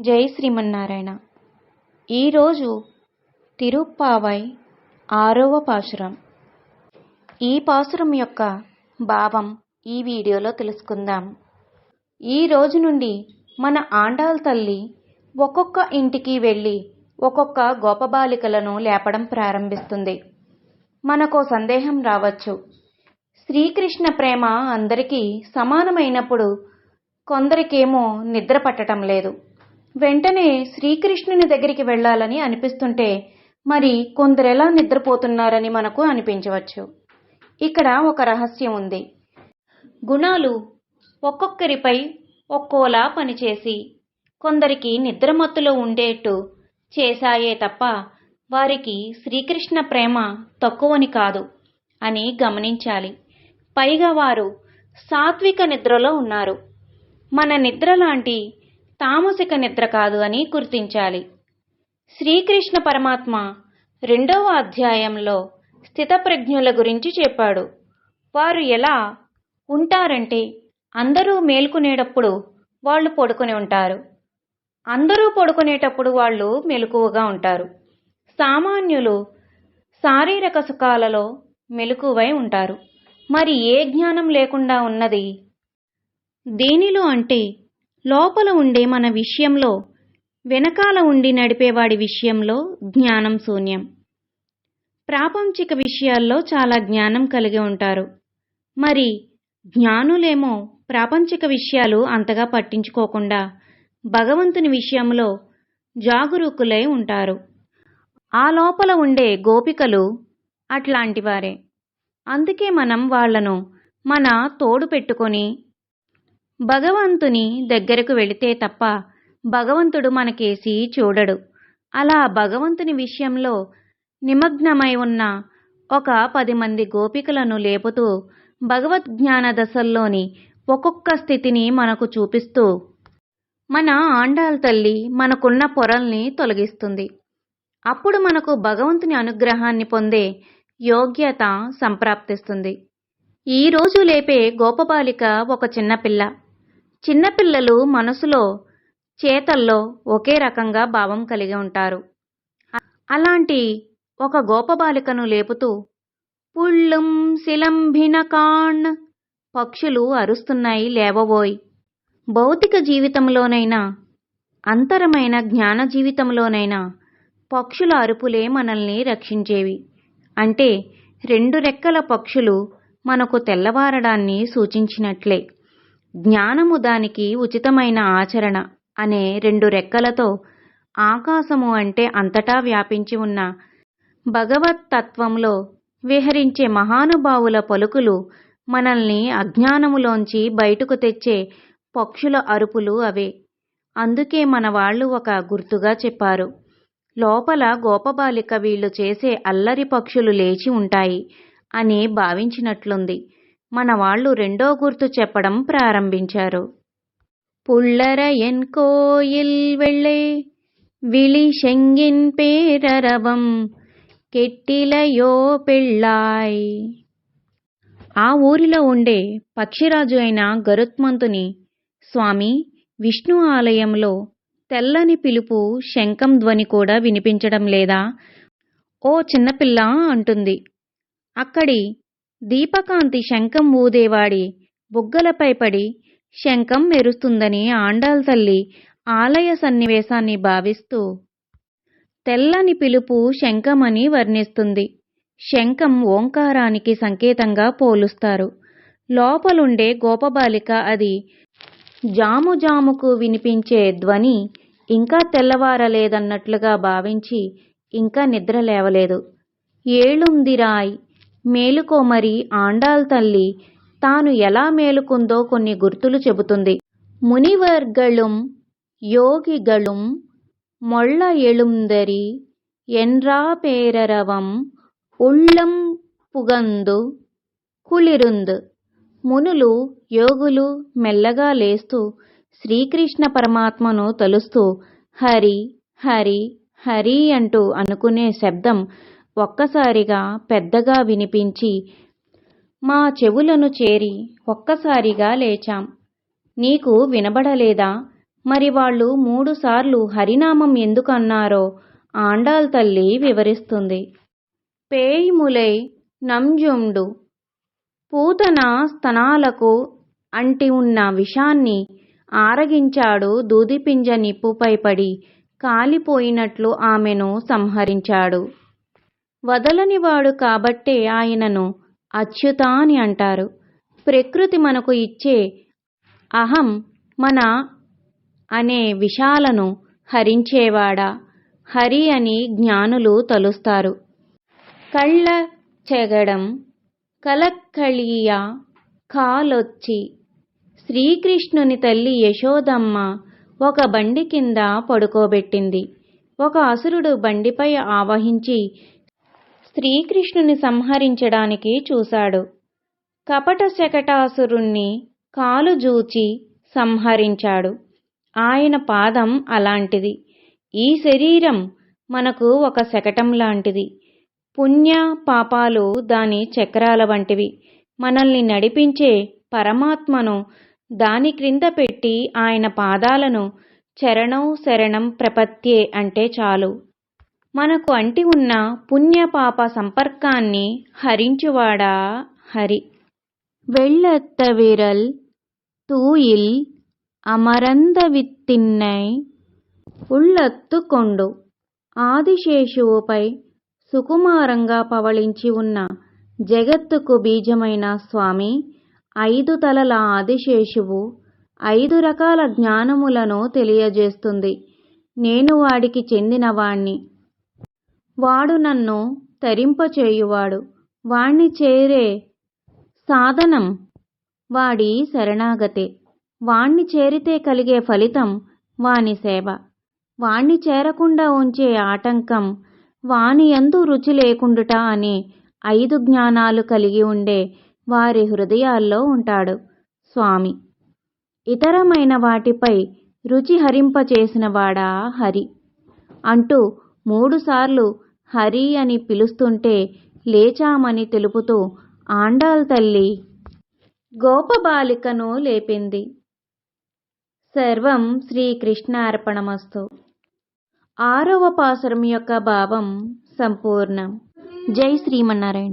జై శ్రీమన్నారాయణ. ఈరోజు తిరుప్పావై ఆరవ పాసురం ఈ పాసురం యొక్క భావం ఈ వీడియోలో తెలుసుకుందాం. ఈ రోజు నుండి మన ఆండాల్ తల్లి ఒక్కొక్క ఇంటికి వెళ్ళి ఒక్కొక్క గోపబాలికలను లేపడం ప్రారంభిస్తుంది. మనకో సందేహం రావచ్చు. శ్రీకృష్ణ ప్రేమ అందరికీ సమానమైనప్పుడు కొందరికేమో నిద్ర పట్టడం లేదు. వెంటనే శ్రీకృష్ణుని దగ్గరికి వెళ్ళాలని అనిపిస్తుంటే మరి కొందరెలా నిద్రపోతున్నారని మనకు అనిపించవచ్చు. ఇక్కడ ఒక రహస్యం ఉంది. గుణాలు ఒక్కొక్కరిపై ఒక్కోలా పనిచేసి కొందరికి నిద్రమత్తులో ఉండేట్టు చేశాయే తప్ప వారికి శ్రీకృష్ణ ప్రేమ తక్కువని కాదు అని గమనించాలి. పైగా వారు సాత్విక నిద్రలో ఉన్నారు. మన నిద్ర లాంటి తామసిక నిద్ర కాదు అని గుర్తించాలి. శ్రీకృష్ణ పరమాత్మ రెండవ అధ్యాయంలో స్థితప్రజ్ఞుల గురించి చెప్పాడు. వారు ఎలా ఉంటారంటే అందరూ మేల్కొనేటప్పుడు వాళ్ళు పడుకొని ఉంటారు. అందరూ పడుకునేటప్పుడు వాళ్ళు మెలకువగా ఉంటారు. సామాన్యులు శారీరక సుఖాలలో మెలకువై ఉంటారు. మరి ఏ జ్ఞానం లేకుండా ఉన్నది? దేనిలో అంటే లోపల ఉండే మన విషయంలో వెనకాల ఉండి నడిపేవాడి విషయంలో జ్ఞానం శూన్యం. ప్రాపంచిక విషయాల్లో చాలా జ్ఞానం కలిగి ఉంటారు. మరి జ్ఞానులేమో ప్రాపంచిక విషయాలు అంతగా పట్టించుకోకుండా భగవంతుని విషయంలో జాగరూకులై ఉంటారు. ఆ లోపల ఉండే గోపికలు అట్లాంటివారే. అందుకే మనం వాళ్ళను మన తోడు పెట్టుకొని భగవంతుని దగ్గరకు వెళితే తప్ప భగవంతుడు మనకేసి చూడడు. అలా భగవంతుని విషయంలో నిమగ్నమై ఉన్న ఒక పది మంది గోపికలను లేపుతూ భగవద్జ్ఞాన దశల్లోని ఒక్కొక్క స్థితిని మనకు చూపిస్తూ మన ఆండాల్ తల్లి మనకున్న పొరల్ని తొలగిస్తుంది. అప్పుడు మనకు భగవంతుని అనుగ్రహాన్ని పొందే యోగ్యత సంప్రాప్తిస్తుంది. ఈ రోజు లేపే గోపబాలిక ఒక చిన్నపిల్ల చిన్నపిల్లలు మనసులో చేతల్లో ఒకే రకంగా భావం కలిగి ఉంటారు. అలాంటి ఒక గోపబాలికను లేపుతూ పుళ్ళుం శిలంభినకాణ్ పక్షులు అరుస్తున్నాయి లేవబోయ్. భౌతిక జీవితంలోనైనా అంతరమైన జ్ఞాన జీవితంలోనైనా పక్షుల అరుపులే మనల్ని రక్షించేవి. అంటే రెండు రెక్కల పక్షులు మనకు తెల్లవారడాన్ని సూచించినట్లే. జ్ఞానము దానికి ఉచితమైన ఆచరణ అనే రెండు రెక్కలతో ఆకాశము అంటే అంతటా వ్యాపించి ఉన్న భగవత్ తత్వంలో విహరించే మహానుభావుల పలుకులు మనల్ని అజ్ఞానములోంచి బయటకు తెచ్చే పక్షుల అరుపులు అవే. అందుకే మన వాళ్ళు ఒక గుర్తుగా చెప్పారు. లోపల గోపబాలిక వీళ్ళు చేసే అల్లరి పక్షులు లేచి ఉంటాయి అని భావించినట్లుంది. మన వాళ్ళు రెండో గుర్తు చెప్పడం ప్రారంభించారు. పుల్లర ఎన్ కోయిల్ వెళ్ళే విళి శెంగిన్ పేరరవం కెట్టిలయో పెళ్ళాయ్. ఆ ఊరిలో ఉండే పక్షిరాజు అయిన గరుత్మంతుని స్వామి విష్ణు ఆలయంలో తెల్లని పిలుపు శంఖం ధ్వని కూడా వినిపించడం లేదా ఓ చిన్నపిల్ల అంటుంది. అక్కడి దీపకాంతి శంఖం ఊదేవాడి. బుగ్గలపై పడి శంఖం మెరుస్తుందని ఆండాల్ తల్లి ఆలయ సన్నివేశాన్ని భావిస్తూ తెల్లని పిలుపు శంఖమని వర్ణిస్తుంది. శంఖం ఓంకారానికి సంకేతంగా పోలుస్తారు. లోపలుండే గోపబాలిక అది జాము జాముకు వినిపించే ధ్వని ఇంకా తెల్లవారలేదన్నట్లుగా భావించి ఇంకా నిద్ర లేవలేదు. ఏళుందిరాయ్ మేలుకోమరి ఆండాల్ తల్లి తాను ఎలా మేలుకుందో కొన్ని గుర్తులు చెబుతుంది. మునివర్గళుం యోగిగళుం మొళ్ళ ఎళుందరి ఎన్రా పేరరవం ఉళ్ళం పుగందు కుళిరుందు. మునులు యోగులు మెల్లగా లేస్తూ శ్రీకృష్ణ పరమాత్మను తలుస్తూ హరి హరి హరి అంటూ అనుకునే శబ్దం ఒక్కసారిగా పెద్దగా వినిపించి మా చెవులను చేరి ఒక్కసారిగా లేచాం. నీకు వినబడలేదా? మరి వాళ్ళు మూడుసార్లు హరినామం ఎందుకన్నారో ఆండాల్ తల్లి వివరిస్తుంది. పేయిములై నంజుండు. పూతన స్తనాలకు అంటి ఉన్న విషాన్ని ఆరగించాడు దూదిపింజ నిప్పుపై పడి కాలిపోయినట్లు ఆమెను సంహరించాడు. వదలనివాడు కాబట్టే ఆయనను అచ్యుత అని అంటారు. ప్రకృతి మనకు ఇచ్చే అహం మన అనే విషాలను హరించేవాడా? హరి అని జ్ఞానులు తలుస్తారు. కళ్ళ చెగడం కలక్కళియ కాలొచ్చి శ్రీకృష్ణుని తల్లి యశోదమ్మ ఒక బండి కింద పడుకోబెట్టింది. ఒక అసురుడు బండిపై ఆవహించి శ్రీకృష్ణుని సంహరించడానికి చూశాడు. కపట శకటాసురుణ్ణి కాలు జూచి సంహరించాడు. ఆయన పాదం అలాంటిది. ఈ శరీరం మనకు ఒక శకటం లాంటిది. పుణ్య పాపాలు దాని చక్రాల వంటివి. మనల్ని నడిపించే పరమాత్మను దాని క్రింద పెట్టి ఆయన పాదాలను చరణం శరణం ప్రపత్యే అంటే చాలు. మనకు అంటి ఉన్న పుణ్య పాప సంపర్కాన్ని హరించువాడా హరి வெள்ளத்த விரல் தூயில் అమరంద విత్తిన్నై ఉళ్ళత్తుకొండు ఆదిశేషువుపై సుకుమారంగా పవళించి ఉన్న జగత్తుకు బీజమైన స్వామి ఐదు తలల ఆదిశేషువు ఐదు రకాల జ్ఞానములను తెలియజేస్తుంది నేను వాడికి చెందినవాణ్ణి వాడు నన్ను తరింపచేయువాడు. వాణ్ణి చేరే సాధనం వాడి శరణాగతే. వాణ్ణి చేరితే కలిగే ఫలితం వాని సేవ. వాణ్ణి చేరకుండా ఉంచే ఆటంకం వాని ఎందు రుచి లేకుండుట అనే ఐదు జ్ఞానాలు కలిగి ఉండే వారి హృదయాల్లో ఉంటాడు స్వామి. ఇతరమైన వాటిపై రుచి హరింపచేసినవాడా హరి? అంటూ మూడుసార్లు హరి అని పిలుస్తుంటే లేచామని తెలుపుతూ ఆండాల్ తల్లి! గోపబాలికను లేపింది. సర్వం శ్రీకృష్ణార్పణమస్తు. ఆరవ పాసురం యొక్క భావం సంపూర్ణం. జై శ్రీమన్నారాయణ.